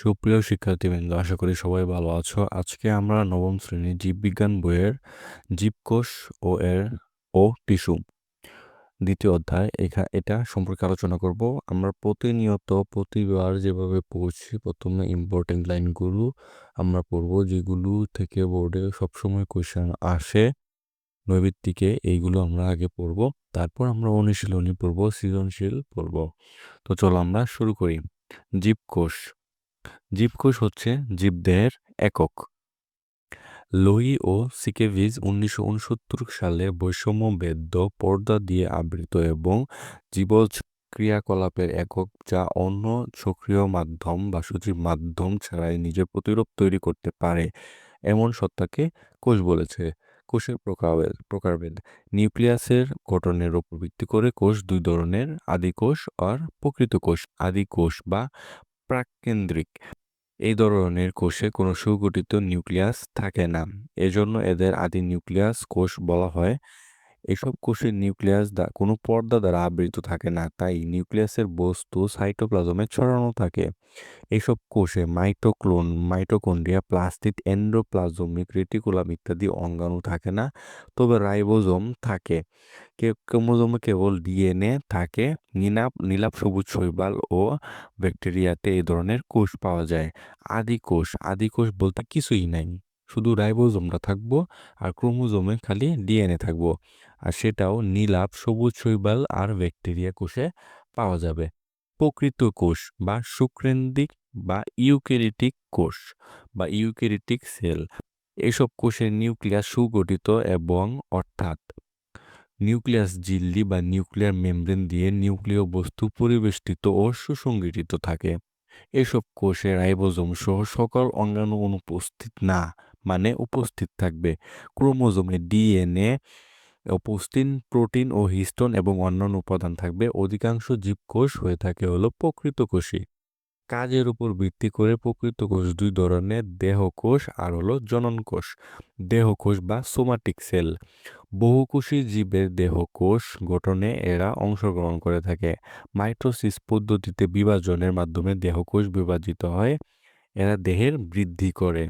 সুপ্রিয় শিক্ষার্থীবৃন্দ, আশা করি সবাই ভালো আছো। আজকে আমরা নবম শ্রেণির জীববিজ্ঞান বইয়ের জীবকোষ ও এর ও টিস্যু দ্বিতীয় অধ্যায় এখা, এটা সম্পর্কে আলোচনা করব। আমরা প্রতিনিয়ত প্রতিবার যেভাবে পড়ছি, প্রথমে ইম্পর্টেন্ট লাইনগুলো আমরা পড়ব, যেগুলো থেকে বোর্ডে সবসময় কোয়েশ্চেন আসে, নৈবিত্তিকে এইগুলো আমরা আগে পড়ব। তারপর আমরা অনুশীলনী পড়ব, সৃজনশীল পড়ব। তো চলো আমরা শুরু করি। জীবকোষ জীবকোষ হচ্ছে জীবদেহের একক। লোই ও সিকেভিজ উনিশশো উনসত্তর সালে বৈষম্য বেদ্য পর্দা দিয়ে আবৃত এবং জীবজ ক্রিয়াকলাপের একক যা অন্য সক্রিয় মাধ্যম বা সজীব মাধ্যম ছাড়াই নিজের প্রতিরূপ তৈরি করতে পারে, এমন সত্তাকে কোষ বলেছে। কোষের প্রকারভেদ প্রকারভেদ, নিউক্লিয়াসের গঠনের উপর ভিত্তি করে কোষ দুই ধরনের আদি কোষ আর প্রকৃত কোষ আদি কোষ বা প্রাককেন্দ্রিক। এই ধরনের কোষে কোনো সুগঠিত নিউক্লিয়াস থাকে না। এজন্য এদের আদি নিউক্লিয়াস কোষ বলা হয় এসব কোষের নিউক্লিয়াস কোনো পর্দা দ্বারা আবৃত থাকে না। তাই নিউক্লিয়াসের বস্তু সাইটোপ্লাজমে ছড়ানো থাকে। এসব কোষে মাইটোক্লোন, মাইটোকন্ড্রিয়া প্লাস্টিক এন্ডোপ্লাজমিক রেটিকুলাম ইত্যাদি অঙ্গাণু থাকে না। তবে রাইবোজোম থাকে। ক্রোমোজোমে কেবল ডিএনএ থাকে। নীলাপ নীলাপ সবুজ শৈবাল ও ব্যাকটেরিয়াতে এই ধরনের কোষ পাওয়া যায়। আদি কোষ আদি কোষ বলতে কিছুই নাই। শুধু রাইবোজোমটা থাকব আর ক্রোমোজোমে খালি ডিএনএ থাকব। আর সেটাও নীলাপ সবুজ শৈবাল আর ব্যাকটেরিয়া কোষে পাওয়া যাবে। প্রকৃত কোষ বা শুক্রেন্দিক বা ইউকেরিটিক কোষ বা ইউকেরিটিক সেল। এসব কোষের নিউক্লিয়াস সুগঠিত এবং অর্থাৎ নিউক্লিয়াস ঝিল্লি বা নিউক্লিয়ার মেমব্রেন দিয়ে নিউক্লিয় বস্তু পরিবেষ্টিত ও সুসংগঠিত থাকে। এসব কোষে রাইবোজোম সহ সকল অঙ্গাণু অনুপস্থিত না। মানে উপস্থিত থাকবে। ক্রোমোজোমে ডিএনএ উপস্থিত প্রোটিন ও হিস্টোন এবং অন্যান্য উপাদান থাকবে। অধিকাংশ জীবকোষ হয়ে থাকে হলো প্রকৃত কোষী কাজের উপর ভিত্তি করে প্রকৃত কোষ দুই ধরনের, দেহকোষ আর হলো জনন কোষ। দেহকোষ বা সোমাটিক সেল। বহুকোষী জীবের দেহকোষ গঠনে এরা অংশগ্রহণ করে থাকে। মাইটোসিস পদ্ধতিতে বিভাজনের মাধ্যমে দেহকোষ বিভাজিত হয়। এরা দেহের বৃদ্ধি করে।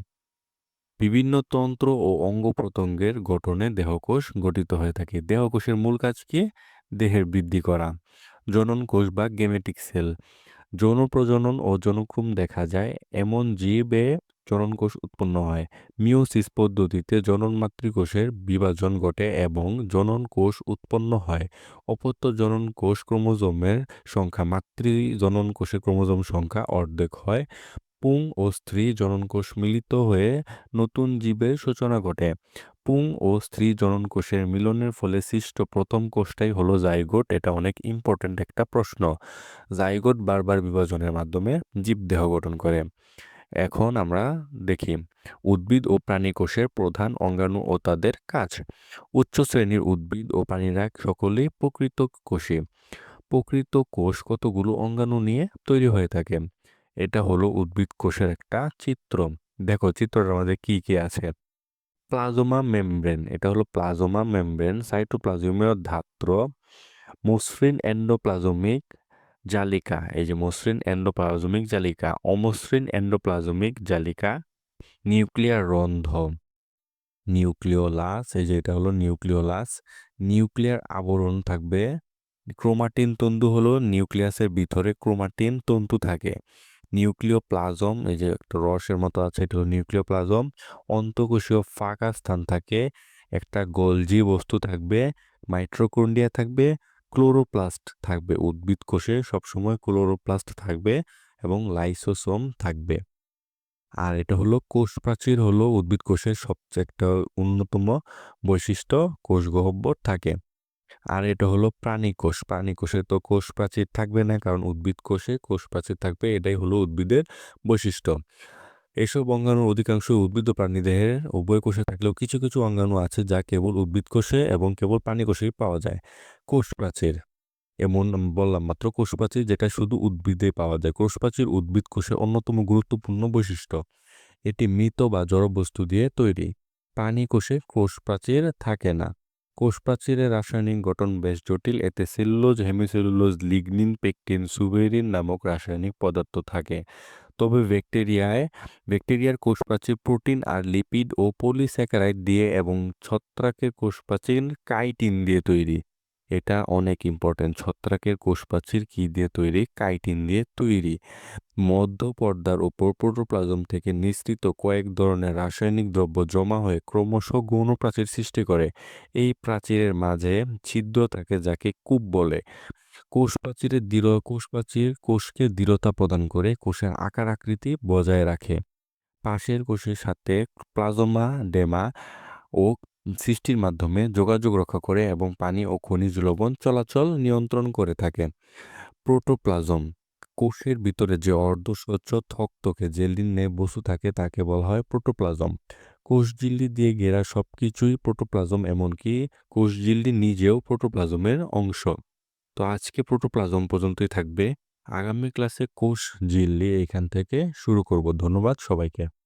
বিভিন্ন তন্ত্র ও অঙ্গ প্রত্যঙ্গের গঠনে দেহকোষ গঠিত হয়ে থাকে। দেহকোষের মূল কাজ কি? দেহের বৃদ্ধি করা। জনন কোষ বা গেমেটিক সেল। যৌন প্রজনন ও জনক্রম দেখা যায়। এমন জীবে জনন কোষ উৎপন্ন হয়। মিওসিস পদ্ধতিতে জনন মাতৃকোষের বিভাজন ঘটে এবং জনন কোষ উৎপন্ন হয়। অপত্য জনন কোষ ক্রোমোজোমের সংখ্যা মাতৃ জনন কোষের ক্রোমোজোম সংখ্যা অর্ধেক হয়। পুং ও স্ত্রী জননকোষ মিলিত হয়ে নতুন জীবের সূচনা ঘটে। পুং ও স্ত্রী জননকোষের মিলনের ফলে সৃষ্ট প্রথম কোষটাই হলো জাইগোট। এটা অনেক ইম্পর্ট্যান্ট একটা প্রশ্ন। জাইগোট বারবার বিভাজনের মাধ্যমে জীব দেহ গঠন করে। এখন আমরা দেখি, উদ্ভিদ ও প্রাণী কোষের প্রধান অঙ্গাণু ও তাদের কাজ। উচ্চ শ্রেণির উদ্ভিদ ও প্রাণীরা সকলেই প্রকৃত কোষী। প্রকৃত কোষ কতগুলো অঙ্গাণু নিয়ে তৈরি হয়ে থাকে? এটা হলো উদ্ভিদ কোষের একটা চিত্র দেখো চিত্রটার মধ্যে কি কি আছে? প্লাজোমা মেমব্রেন, এটা হলো প্লাজোমা মেমব্রেন, সাইটোপ্লাজমীয় ধাত্র, মসৃণ এন্ডোপ্লাজমিক জালিকা, এই যে মসৃণ এন্ডোপ্লাজমিক জালিকা, অমসৃণ এন্ডোপ্লাজমিক জালিকা, নিউক্লিয়ার রন্ধ নিউক্লিওলাস, এই যে এটা হলো নিউক্লিওলাস, নিউক্লিয়ার আবরণ থাকবে, ক্রোমাটিন তন্তু হলো নিউক্লিয়াসের ভিতরে ক্রোমাটিন তন্তু থাকে। নিউক্লিয় প্লাজম এই যে একটা রসের মতো আছে, এটা হলো নিউক্লিয় প্লাজম অন্তকোষীয় ফাঁকা স্থান থাকে, একটা গলজি বস্তু থাকবে মাইট্রোকন্ডিয়া থাকবে, ক্লোরোপ্লাস্ট থাকবে, উদ্ভিদ কোষে সবসময় ক্লোরোপ্লাস্ট থাকবে এবং লাইসোসোম থাকবে। আর এটা হলো কোষ প্রাচীর হলো উদ্ভিদ কোষের সবচেয়ে একটা অন্যতম বৈশিষ্ট্য, কোষ গহ্বর থাকে। আর এটা হলো প্রাণী কোষ। প্রাণী কোষে তো কোষ প্রাচীর থাকবে না, কারণ উদ্ভিদ কোষে কোষ প্রাচীর থাকবে, এটাই হলো উদ্ভিদের বৈশিষ্ট্য। এসব অঙ্গাণুর অধিকাংশ উদ্ভিদ ও প্রাণী দেহের উভয় কোষে থাকলেও কিছু কিছু অঙ্গাণু আছে যা কেবল উদ্ভিদ কোষে এবং কেবল প্রাণী কোষেই পাওয়া যায়। কোষ প্রাচীর, এমন বললাম মাত্র কোষ প্রাচীর যেটা শুধু উদ্ভিদে পাওয়া যায়। কোষ প্রাচীর উদ্ভিদ কোষের অন্যতম গুরুত্বপূর্ণ বৈশিষ্ট্য, এটি মৃত বা জড়বস্তু দিয়ে তৈরি। প্রাণী কোষে কোষ প্রাচীর থাকে না। কোষ প্রাচীরের রাসায়নিক গঠন বেশ জটিল। এতে cellulose, hemicellulose, lignin, pectin, suberin নামক রাসায়নিক পদার্থ থাকে। তবে ব্যাকটেরিয়ায়, ব্যাকটেরিয়ার কোষপ্রাচীর প্রোটিন আর লিপিড ও পলিস্যাকারাইড দিয়ে এবং ছত্রাকের কোষপ্রাচীর কাইটিন দিয়ে তৈরি। এটা অনেক ইম্পর্টেন্ট ছত্রাকের কোষপ্রাচীর কি দিয়ে তৈরি? কাইটিন দিয়ে তৈরি। মধ্য পর্দার ওপর প্রোটোপ্লাজম থেকে নিঃসৃত কয়েক ধরনের রাসায়নিক দ্রব্য জমা হয়ে ক্রমশ গৌণ প্রাচীর সৃষ্টি করে। এই প্রাচীরের মাঝে ছিদ্র থাকে যাকে কূপ বলে। কোষ প্রাচীরের দৃঢ় কোষ প্রাচীর কোষকে দৃঢ়তা প্রদান করে কোষের আকার আকৃতি বজায় রাখে। পাশের কোষের সাথে প্লাজমা, ডেমা ও সৃষ্টির মাধ্যমে যোগাযোগ রক্ষা করে এবং পানি ও খনিজ লবণ চলাচল নিয়ন্ত্রণ করে থাকে। প্রোটোপ্লাজম, কোষের ভিতরে যে অর্ধস্বচ্ছ থকথকে জেলিন নে বস্তু থাকে তাকে বলা হয় প্রোটোপ্লাজম। কোষঝিল্লি দিয়ে ঘেরা সব কিছুই প্রোটোপ্লাজম, এমনকি কোষঝিল্লি নিজেও প্রোটোপ্লাজমের অংশ। তো আজকে প্রোটোপ্লাজম পর্যন্তই থাকবে। আগামী ক্লাসে কোষ ঝিল্লি এখান থেকে শুরু করব। ধন্যবাদ সবাইকে।